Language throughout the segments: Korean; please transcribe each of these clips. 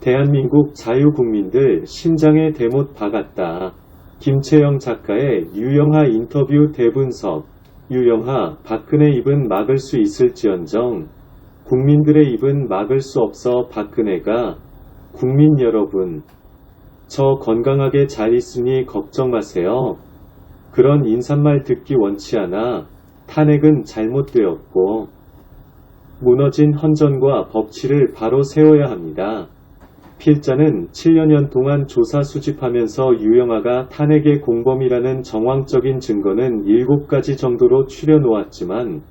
대한민국 자유국민들 심장에 대못 박았다. 김채영 작가의 유영하 인터뷰 대분석 유영하 박근혜 입은 막을 수 있을지언정 국민들의 입은 막을 수 없어 박근혜가 국민 여러분 저 건강하게 잘 있으니 걱정 마세요. 그런 인사말 듣기 원치 않아 탄핵은 잘못되었고 무너진 헌전과 법치를 바로 세워야 합니다. 필자는 7여년 동안 조사 수집하면서 유영아가 탄핵의 공범이라는 정황적인 증거는 7가지 정도로 추려놓았지만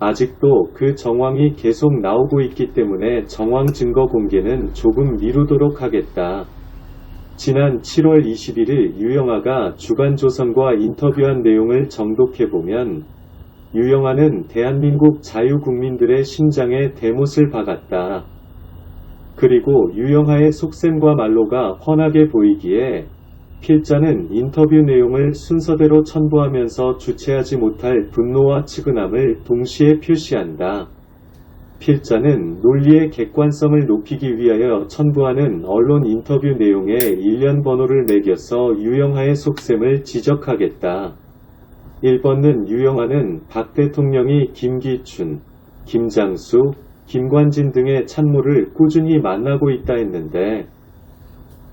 아직도 그 정황이 계속 나오고 있기 때문에 정황 증거 공개는 조금 미루도록 하겠다. 지난 7월 21일 유영아가 주간조선과 인터뷰한 내용을 정독해보면 유영아는 대한민국 자유국민들의 심장에 대못을 박았다. 그리고 유영아의 속셈과 말로가 훤하게 보이기에 필자는 인터뷰 내용을 순서대로 첨부하면서 주체하지 못할 분노와 측은함을 동시에 표시한다. 필자는 논리의 객관성을 높이기 위하여 첨부하는 언론 인터뷰 내용에 일련 번호를 매겨서 유영아의 속셈을 지적하겠다. 1번은 유영아는 박 대통령이 김기춘, 김장수, 김관진 등의 참모를 꾸준히 만나고 있다 했는데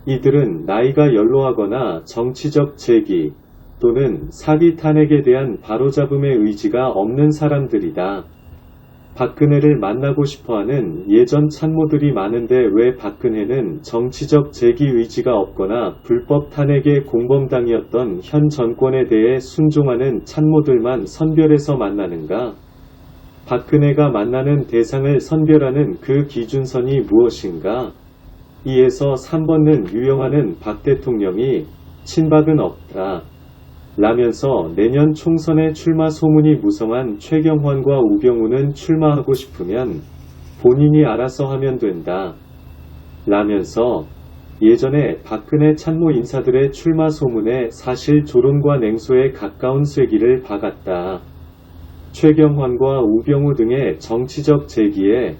이들은 나이가 연로하거나 정치적 재기 또는 사기 탄핵에 대한 바로잡음의 의지가 없는 사람들이다. 박근혜를 만나고 싶어하는 예전 참모들이 많은데 왜 박근혜는 정치적 재기 의지가 없거나 불법 탄핵의 공범당이었던 현 정권에 대해 순종하는 참모들만 선별해서 만나는가? 박근혜가 만나는 대상을 선별하는 그 기준선이 무엇인가? 이에서 3번은 유영하는 박 대통령이 친박은 없다. 라면서 내년 총선에 출마 소문이 무성한 최경환과 우병우는 출마하고 싶으면 본인이 알아서 하면 된다. 라면서 예전에 박근혜 참모 인사들의 출마 소문에 사실 조롱과 냉소에 가까운 쐐기를 박았다. 최경환과 우병우 등의 정치적 제기에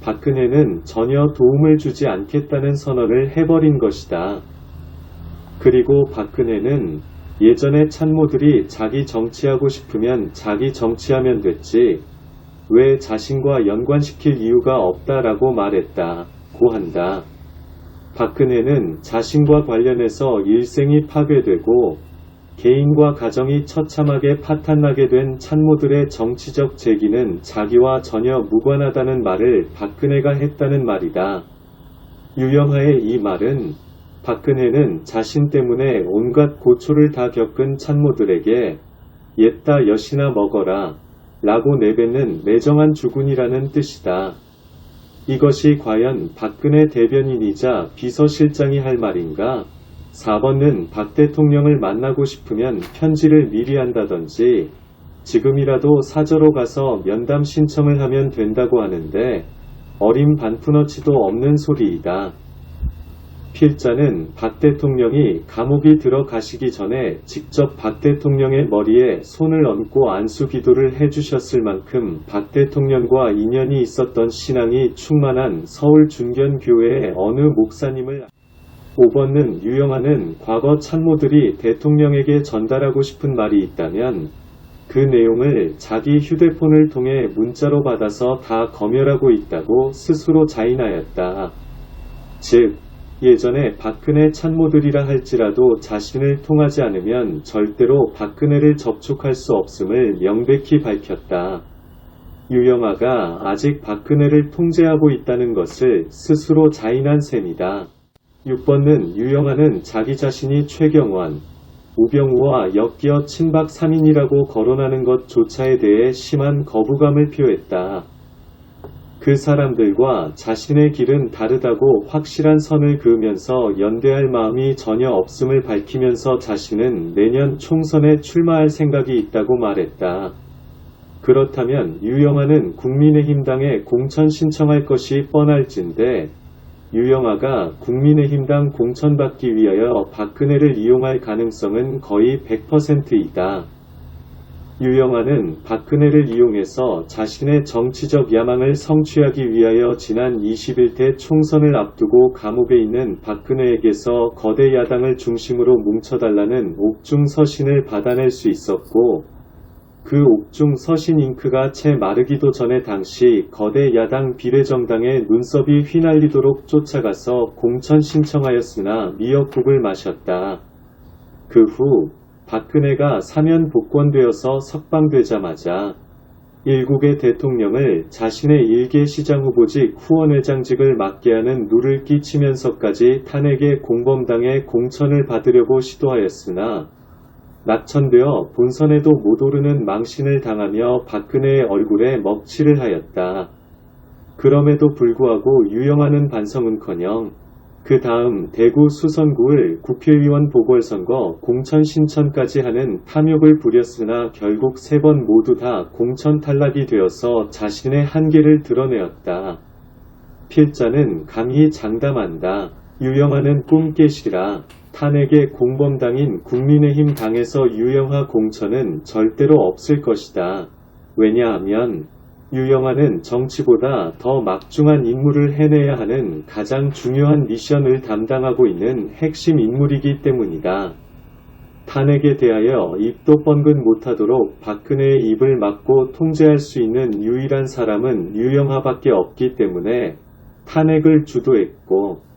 박근혜는 전혀 도움을 주지 않겠다는 선언을 해버린 것이다. 그리고 박근혜는 예전에 참모들이 자기 정치하고 싶으면 자기 정치하면 됐지 왜 자신과 연관시킬 이유가 없다라고 말했다. 고 한다. 박근혜는 자신과 관련해서 일생이 파괴되고 개인과 가정이 처참하게 파탄나게 된 참모들의 정치적 제기는 자기와 전혀 무관하다는 말을 박근혜가 했다는 말이다. 유영하의 이 말은 박근혜는 자신 때문에 온갖 고초를 다 겪은 참모들에게 옛다 여시나 먹어라 라고 내뱉는 매정한 주군이라는 뜻이다. 이것이 과연 박근혜 대변인이자 비서실장이 할 말인가? 4번은 박 대통령을 만나고 싶으면 편지를 미리 한다든지 지금이라도 사저로 가서 면담 신청을 하면 된다고 하는데 어림 반푼어치도 없는 소리이다. 필자는 박 대통령이 감옥이 들어가시기 전에 직접 박 대통령의 머리에 손을 얹고 안수 기도를 해주셨을 만큼 박 대통령과 인연이 있었던 신앙이 충만한 서울 준견교회의 어느 목사님을 5번은 유영하는 과거 참모들이 대통령에게 전달하고 싶은 말이 있다면 그 내용을 자기 휴대폰을 통해 문자로 받아서 다 검열하고 있다고 스스로 자인하였다. 즉, 예전에 박근혜 참모들이라 할지라도 자신을 통하지 않으면 절대로 박근혜를 접촉할 수 없음을 명백히 밝혔다. 유영아가 아직 박근혜를 통제하고 있다는 것을 스스로 자인한 셈이다. 6번은 유영아는 자기 자신이 최경환, 우병우와 엮여 친박 3인이라고 거론하는 것조차에 대해 심한 거부감을 표했다. 그 사람들과 자신의 길은 다르다고 확실한 선을 그으면서 연대할 마음이 전혀 없음을 밝히면서 자신은 내년 총선에 출마할 생각이 있다고 말했다. 그렇다면 유영아는 국민의힘당에 공천 신청할 것이 뻔할진데 유영아가 국민의힘당 공천받기 위하여 박근혜를 이용할 가능성은 거의 100%이다. 유영아는 박근혜를 이용해서 자신의 정치적 야망을 성취하기 위하여 지난 21대 총선을 앞두고 감옥에 있는 박근혜에게서 거대 야당을 중심으로 뭉쳐달라는 옥중 서신을 받아낼 수 있었고 그 옥중 서신 잉크가 채 마르기도 전에 당시 거대 야당 비례정당의 눈썹이 휘날리도록 쫓아가서 공천 신청하였으나 미역국을 마셨다. 그 후 박근혜가 사면 복권되어서 석방되자마자 일국의 대통령을 자신의 일개 시장 후보직 후원회장직을 맡게 하는 누를 끼치면서까지 탄핵의 공범당의 공천을 받으려고 시도하였으나 낙천되어 본선에도 못 오르는 망신을 당하며 박근혜의 얼굴에 먹칠을 하였다. 그럼에도 불구하고 유영하는 반성은커녕 그 다음 대구 수선구을 국회의원 보궐선거 공천 신천까지 하는 탐욕을 부렸으나 결국 세 번 모두 다 공천 탈락이 되어서 자신의 한계를 드러내었다. 필자는 감히 장담한다. 유영하는 꿈 깨시라. 탄핵의 공범당인 국민의힘 당에서 유영하 공천은 절대로 없을 것이다. 왜냐하면 유영아는 정치보다 더 막중한 임무를 해내야 하는 가장 중요한 미션을 담당하고 있는 핵심 인물이기 때문이다. 탄핵에 대하여 입도 뻥근 못하도록 박근혜의 입을 막고 통제할 수 있는 유일한 사람은 유영아밖에 없기 때문에 탄핵을 주도했고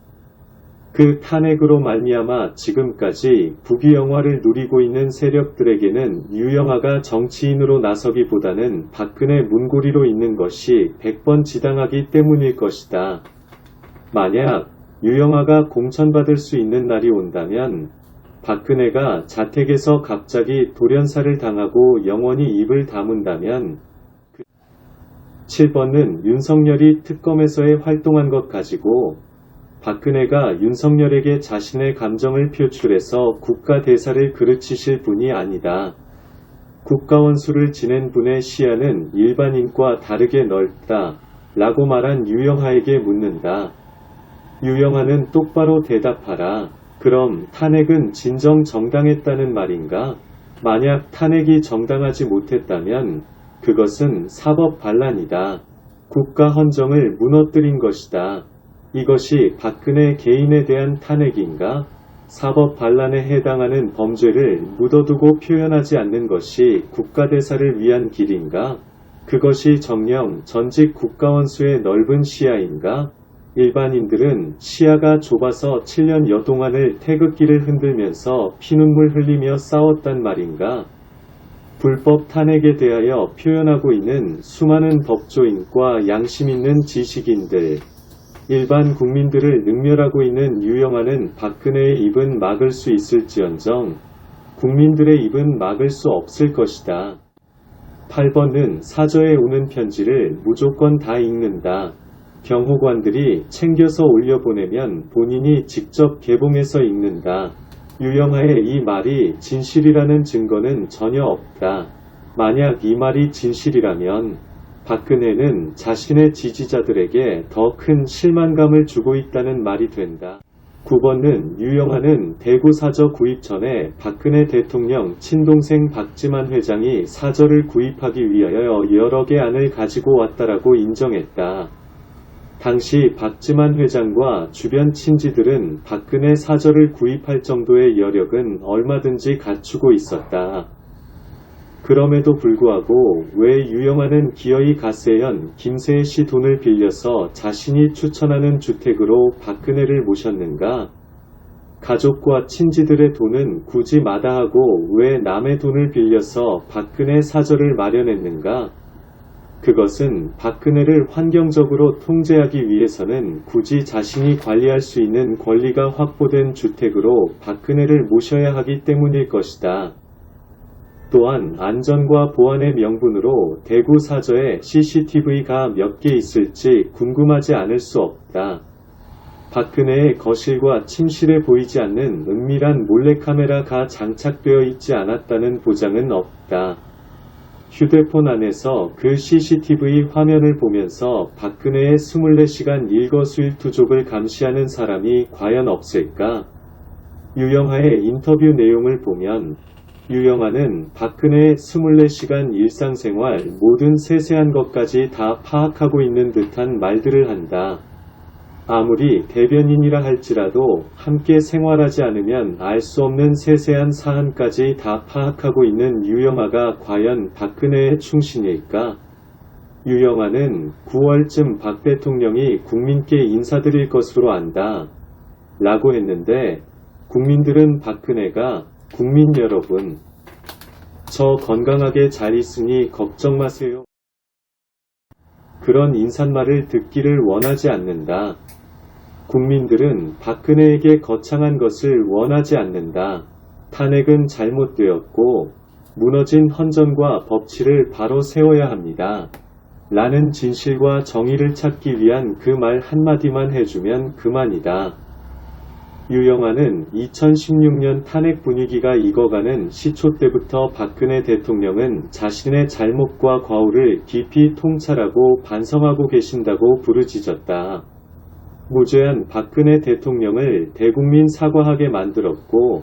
그 탄핵으로 말미암아 지금까지 부귀영화를 누리고 있는 세력들에게는 유영아가 정치인으로 나서기보다는 박근혜 문고리로 있는 것이 100번 지당하기 때문일 것이다. 만약 유영아가 공천받을 수 있는 날이 온다면 박근혜가 자택에서 갑자기 돌연사를 당하고 영원히 입을 다문다면 7번은 윤석열이 특검에서의 활동한 것 가지고 박근혜가 윤석열에게 자신의 감정을 표출해서 국가 대사를 그르치실 분이 아니다. 국가원수를 지낸 분의 시야는 일반인과 다르게 넓다. 라고 말한 유영하에게 묻는다. 유영하는 똑바로 대답하라. 그럼 탄핵은 진정 정당했다는 말인가? 만약 탄핵이 정당하지 못했다면 그것은 사법 반란이다. 국가 헌정을 무너뜨린 것이다. 이것이 박근혜 개인에 대한 탄핵인가? 사법 반란에 해당하는 범죄를 묻어두고 표현하지 않는 것이 국가대사를 위한 길인가? 그것이 정령 전직 국가원수의 넓은 시야인가? 일반인들은 시야가 좁아서 7년여 동안을 태극기를 흔들면서 피눈물 흘리며 싸웠단 말인가? 불법 탄핵에 대하여 표현하고 있는 수많은 법조인과 양심 있는 지식인들, 일반 국민들을 능멸하고 있는 유영아는 박근혜의 입은 막을 수 있을지언정 국민들의 입은 막을 수 없을 것이다. 8번은 사저에 오는 편지를 무조건 다 읽는다. 경호관들이 챙겨서 올려보내면 본인이 직접 개봉해서 읽는다. 유영아의 이 말이 진실이라는 증거는 전혀 없다. 만약 이 말이 진실이라면 박근혜는 자신의 지지자들에게 더 큰 실망감을 주고 있다는 말이 된다. 9번은 유영하는 대구 사저 구입 전에 박근혜 대통령 친동생 박지만 회장이 사저를 구입하기 위하여 여러 개 안을 가지고 왔다라고 인정했다. 당시 박지만 회장과 주변 친지들은 박근혜 사저를 구입할 정도의 여력은 얼마든지 갖추고 있었다. 그럼에도 불구하고 왜 유영아는 기어이 가세현 김세혜 씨 돈을 빌려서 자신이 추천하는 주택으로 박근혜를 모셨는가? 가족과 친지들의 돈은 굳이 마다하고 왜 남의 돈을 빌려서 박근혜 사저를 마련했는가? 그것은 박근혜를 환경적으로 통제하기 위해서는 굳이 자신이 관리할 수 있는 권리가 확보된 주택으로 박근혜를 모셔야 하기 때문일 것이다. 또한 안전과 보안의 명분으로 대구 사저에 CCTV가 몇 개 있을지 궁금하지 않을 수 없다. 박근혜의 거실과 침실에 보이지 않는 은밀한 몰래카메라가 장착되어 있지 않았다는 보장은 없다. 휴대폰 안에서 그 CCTV 화면을 보면서 박근혜의 24시간 일거수일투족을 감시하는 사람이 과연 없을까? 유영하의 인터뷰 내용을 보면 유영아는 박근혜의 24시간 일상생활 모든 세세한 것까지 다 파악하고 있는 듯한 말들을 한다. 아무리 대변인이라 할지라도 함께 생활하지 않으면 알 수 없는 세세한 사안까지 다 파악하고 있는 유영아가 과연 박근혜의 충신일까? 유영아는 9월쯤 박 대통령이 국민께 인사드릴 것으로 안다. 라고 했는데 국민들은 박근혜가 국민 여러분, 저 건강하게 잘 있으니 걱정 마세요. 그런 인사말을 듣기를 원하지 않는다. 국민들은 박근혜에게 거창한 것을 원하지 않는다. 탄핵은 잘못되었고 무너진 헌정과 법치를 바로 세워야 합니다. 라는 진실과 정의를 찾기 위한 그 말 한마디만 해주면 그만이다. 유영아는 2016년 탄핵 분위기가 익어가는 시초 때부터 박근혜 대통령은 자신의 잘못과 과오를 깊이 통찰하고 반성하고 계신다고 부르짖었다. 무죄한 박근혜 대통령을 대국민 사과하게 만들었고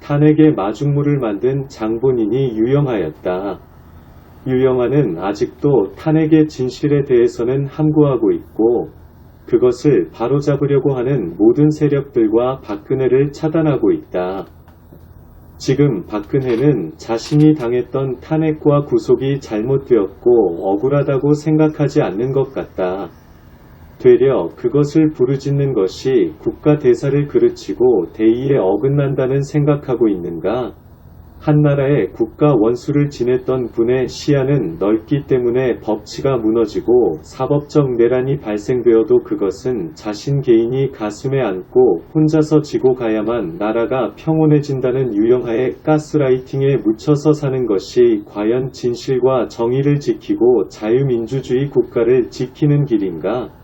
탄핵의 마중물을 만든 장본인이 유영하였다. 유영아는 아직도 탄핵의 진실에 대해서는 함구하고 있고 그것을 바로잡으려고 하는 모든 세력들과 박근혜를 차단하고 있다. 지금 박근혜는 자신이 당했던 탄핵과 구속이 잘못되었고 억울하다고 생각하지 않는 것 같다. 되려 그것을 부르짖는 것이 국가 대사를 그르치고 대의에 어긋난다는 생각하고 있는가? 한나라의 국가 원수를 지냈던 분의 시야는 넓기 때문에 법치가 무너지고 사법적 내란이 발생되어도 그것은 자신 개인이 가슴에 안고 혼자서 지고 가야만 나라가 평온해진다는 유영하의 가스라이팅에 묻혀서 사는 것이 과연 진실과 정의를 지키고 자유민주주의 국가를 지키는 길인가?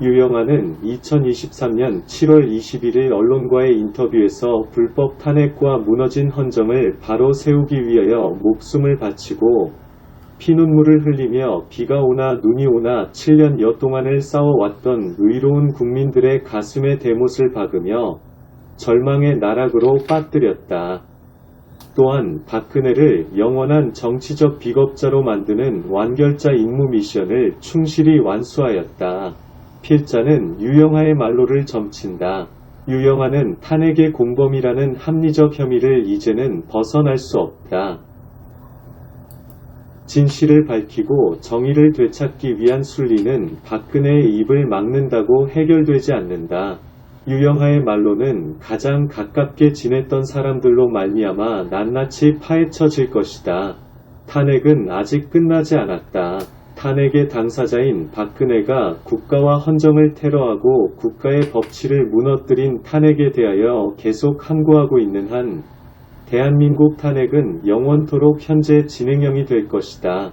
유영아는 2023년 7월 21일 언론과의 인터뷰에서 불법 탄핵과 무너진 헌정을 바로 세우기 위하여 목숨을 바치고 피눈물을 흘리며 비가 오나 눈이 오나 7년여 동안을 싸워왔던 의로운 국민들의 가슴에 대못을 박으며 절망의 나락으로 빠뜨렸다. 또한 박근혜를 영원한 정치적 비겁자로 만드는 완결자 임무 미션을 충실히 완수하였다. 필자는 유영아의 말로를 점친다. 유영아는 탄핵의 공범이라는 합리적 혐의를 이제는 벗어날 수 없다. 진실을 밝히고 정의를 되찾기 위한 순리는 박근혜의 입을 막는다고 해결되지 않는다. 유영아의 말로는 가장 가깝게 지냈던 사람들로 말미암아 낱낱이 파헤쳐질 것이다. 탄핵은 아직 끝나지 않았다. 탄핵의 당사자인 박근혜가 국가와 헌정을 테러하고 국가의 법치를 무너뜨린 탄핵에 대하여 계속 함구하고 있는 한 대한민국 탄핵은 영원토록 현재 진행형이 될 것이다.